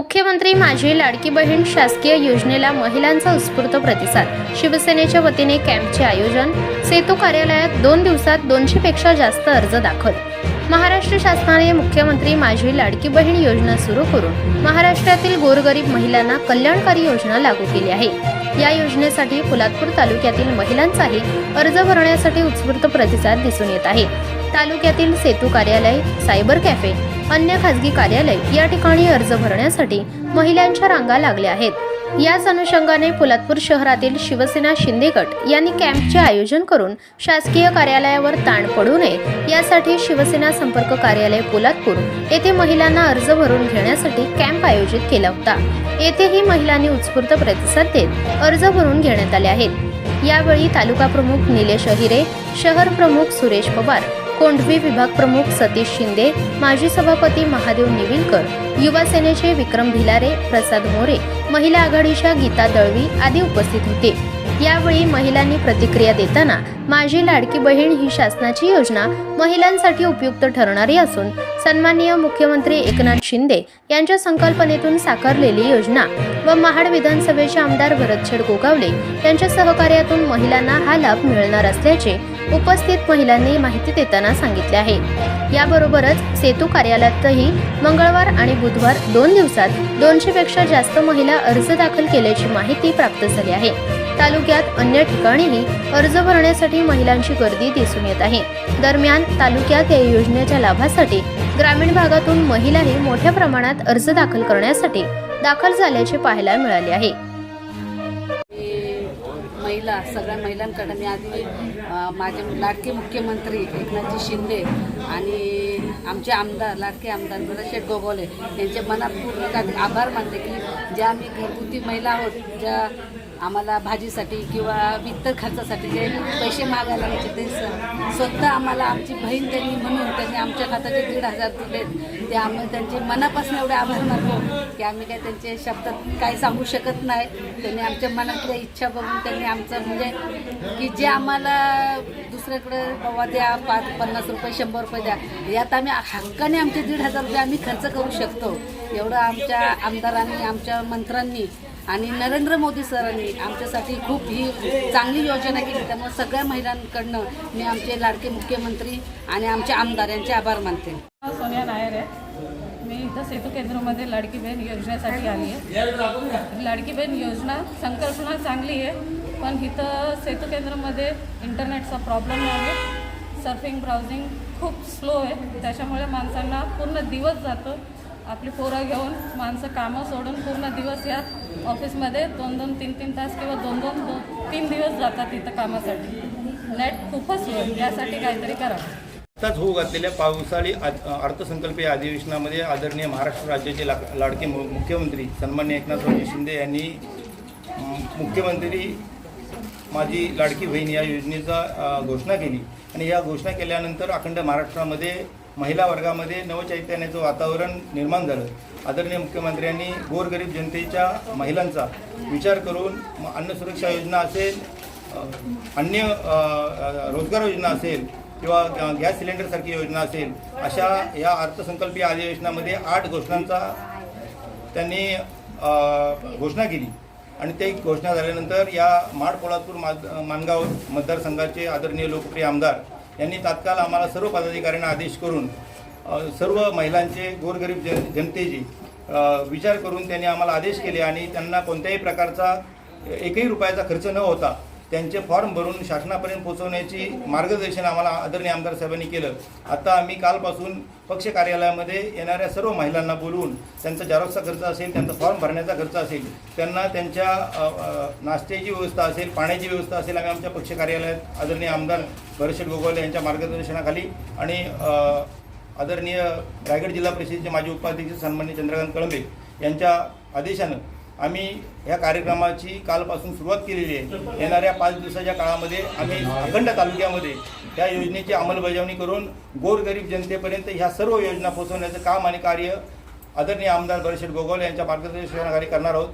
मुख्यमंत्री माझी लाडकी बहीण शासकीय योजनेला महिलांचा उत्स्फूर्त प्रतिसाद. शिवसेनेच्या वतीने कॅम्पचे आयोजन. सेतू कार्यालयात दोन दिवसात दोनशे पेक्षा जास्त अर्ज दाखल. महाराष्ट्र शासनाने मुख्यमंत्री माझी लाडकी बहीण योजना सुरू करून महाराष्ट्रातील गोरगरीब महिलांना कल्याणकारी योजना लागू केली आहे. या योजनेसाठी पोलादपूर तालुक्यातील महिलांचाही अर्ज भरण्यासाठी उत्स्फूर्त प्रतिसाद दिसून येत आहे. तालुक्यातील सेतू कार्यालय सायबर कॅफे अन्य खासगी कार्यालय या ठिकाणी अर्ज भरण्यासाठी महिलांच्या रांगा लागल्या आहेत. याच अनुषंगाने पोलादपूर शहरातील शिवसेना शिंदे गट यांनी कॅम्पचे आयोजन करून शासकीय कार्यालयावर ताण पडू नये यासाठी शिवसेना संपर्क कार्यालय पोलादपूर येथे महिलांना अर्ज भरून घेण्यासाठी कॅम्प आयोजित केला होता. येथेही महिलांनी उत्स्फूर्त प्रतिसाद देत अर्ज भरून घेण्यात आले आहेत. यावेळी तालुका प्रमुख निलेश अहिरे शहर प्रमुख सुरेश पवार कोंढवी विभाग प्रमुख सतीश शिंदे माजी सभापती महादेव निविलकर युवा सेनेचे विक्रम भिलारे प्रसाद मोरे महिला आघाडीच्या गीता दळवी आदी उपस्थित होते. यावेळी महिलांनी प्रतिक्रिया देताना माझी लाडकी बहीण ही शासनाची योजना महिलांसाठी उपयुक्त ठरणारी असून सन्माननीय मुख्यमंत्री एकनाथ शिंदे यांच्या संकल्पनेतून साकारलेली योजना व महाड विधानसभेचे आमदार भरतछेड गोगावले यांच्या सहकार्यातून महिलांना हा लाभ मिळणार असल्याचे उपस्थित महिलांनी माहिती देताना सांगितले आहे. याबरोबरच सेतू कार्यालयातही मंगळवार आणि बुधवार दोन दिवसात दोनशे पेक्षा जास्त महिला अर्ज दाखल केल्याची माहिती प्राप्त झाली आहे. तालुक्यात अन्य ठिकाणीही अर्ज भरण्यासाठी महिलांची गर्दी दिसून येत आहे. दरम्यान तालुक्यात या योजनेच्या लाभासाठी ग्रामीण भागातून महिलाही मोठ्या प्रमाणात अर्ज दाखल करण्यासाठी दाखल झाल्याचे पाहायला मिळाले आहे. महिला सगळ्या महिलांकडे मी आधी माझे लाडके मुख्यमंत्री एकनाथजी शिंदे आणि आमचे आमदार लाडके आमदार भरतशेठ गोगोले यांचे मनापूर्वक आभार मानते की ज्या आम्ही घरगुती महिला आहोत ज्या आम्हाला भाजीसाठी किंवा वित्त खर्चासाठी जे पैसे मागायला लागायचे ते स्वतः आम्हाला आमची बहीण त्यांनी म्हणून त्यांनी आमच्या खात्याचे दीड हजार दिले ते आम्ही त्यांचे मनापासून एवढे आभार मानतो की आम्ही काय त्यांचे शब्दात काही सांगू शकत नाही. त्यांनी आमच्या मनातल्या इच्छा बघून त्यांनी आमचं म्हणजे की जे आम्हाला दुसऱ्याकडे बाबा द्या पाच पन्नास रुपये शंभर रुपये द्या. यात आम्ही हक्काने आमचे दीड हजार रुपये आम्ही खर्च करू शकतो. एवढं आमच्या आमदारांनी आमच्या मंत्र्यांनी आणि नरेंद्र मोदी सरांनी आमच्यासाठी खूप ही चांगली योजना केली. त्यामुळे सगळ्या महिलांकडनं मी आमचे लाडके मुख्यमंत्री आणि आमचे आमदार यांचे आभार मानते. सोनिया नायर आहे मी इथं सेतू केंद्रामध्ये लाडकी बहीण योजनेसाठी आली आहे. लाडकी बहीण योजना संकल्पना चांगली आहे पण इथं सेतू केंद्रामध्ये इंटरनेटचा प्रॉब्लेम आहे सर्फिंग ब्राउझिंग खूप स्लो आहे. त्याच्यामुळे माणसांना पूर्ण दिवस जातो. आपली पोरं घेऊन माणसं कामं सोडून पूर्ण दिवस या ऑफिसमध्ये दोन दोन तीन तीन तास किंवा दोन दोन दोन तीन दिवस जातात इथं कामासाठी. नेट खूपच यासाठी काहीतरी करावं. आत्ताच होऊ घातलेल्या पावसाळी अर्थसंकल्पीय अधिवेशनामध्ये आदरणीय महाराष्ट्र राज्याचे ला लाडके मु- मुख्यमंत्री सन्मान्य एकनाथरावजी शिंदे यांनी मुख्यमंत्री माझी लाडकी बहीण या योजनेचा घोषणा केली. आणि या घोषणा केल्यानंतर अखंड महाराष्ट्रामध्ये महिला वर्गामध्ये नवचैतन्याचं वातावरण निर्माण झालं. आदरणीय मुख्यमंत्र्यांनी गोरगरीब जनतेच्या महिलांचा विचार करून अन्न सुरक्षा योजना असेल अन्य रोजगार योजना असेल किंवा ग- गॅस सिलेंडरसारखी योजना असेल अशा या अर्थसंकल्पीय अधिवेशनामध्ये आठ घोषणांचा त्यांनी घोषणा केली. आणि ते घोषणा झाल्यानंतर या माड पोलादपूर माद मानगाव मतदारसंघाचे आदरणीय लोकप्रिय आमदार यांनी तात्काळ आम्हाला सर्व पदाधिकाऱ्यांना आदेश करून सर्व महिलांचे गोरगरीब जन जनतेचे विचार करून त्यांनी आम्हाला आदेश केले आणि त्यांना कोणत्याही प्रकारचा एकही रुपयाचा खर्च न होता त्यांचे फॉर्म भरून शासनापर्यंत पोहोचवण्याची मार्गदर्शन आम्हाला आदरणीय आमदार साहेबांनी केलं. आता आम्ही कालपासून पक्ष कार्यालयामध्ये येणाऱ्या सर्व महिलांना बोलवून त्यांचा झेरॉक्सचा खर्च असेल त्यांचा फॉर्म भरण्याचा खर्च असेल त्यांना त्यांच्या नाश्त्याची व्यवस्था असेल पाण्याची व्यवस्था असेल आम्ही आमच्या पक्ष कार्यालयात आदरणीय आमदार भरशेट गोगवले यांच्या मार्गदर्शनाखाली आणि आदरणीय रायगड जिल्हा परिषदेचे माजी उपाध्यक्ष सन्मान्य चंद्रकांत कळंबे यांच्या आदेशानं आम्ही ह्या कार्यक्रमाची कालपासून सुरुवात केलेली आहे. येणाऱ्या पाच दिवसाच्या काळामध्ये आम्ही अखंड तालुक्यामध्ये या योजनेची अंमलबजावणी करून गोरगरीब जनतेपर्यंत ह्या सर्व योजना पोहोचवण्याचं काम आणि कार्य आदरणीय आमदार बरशेठ गोगोले यांच्या मार्गदर्शनाखाली करणार आहोत.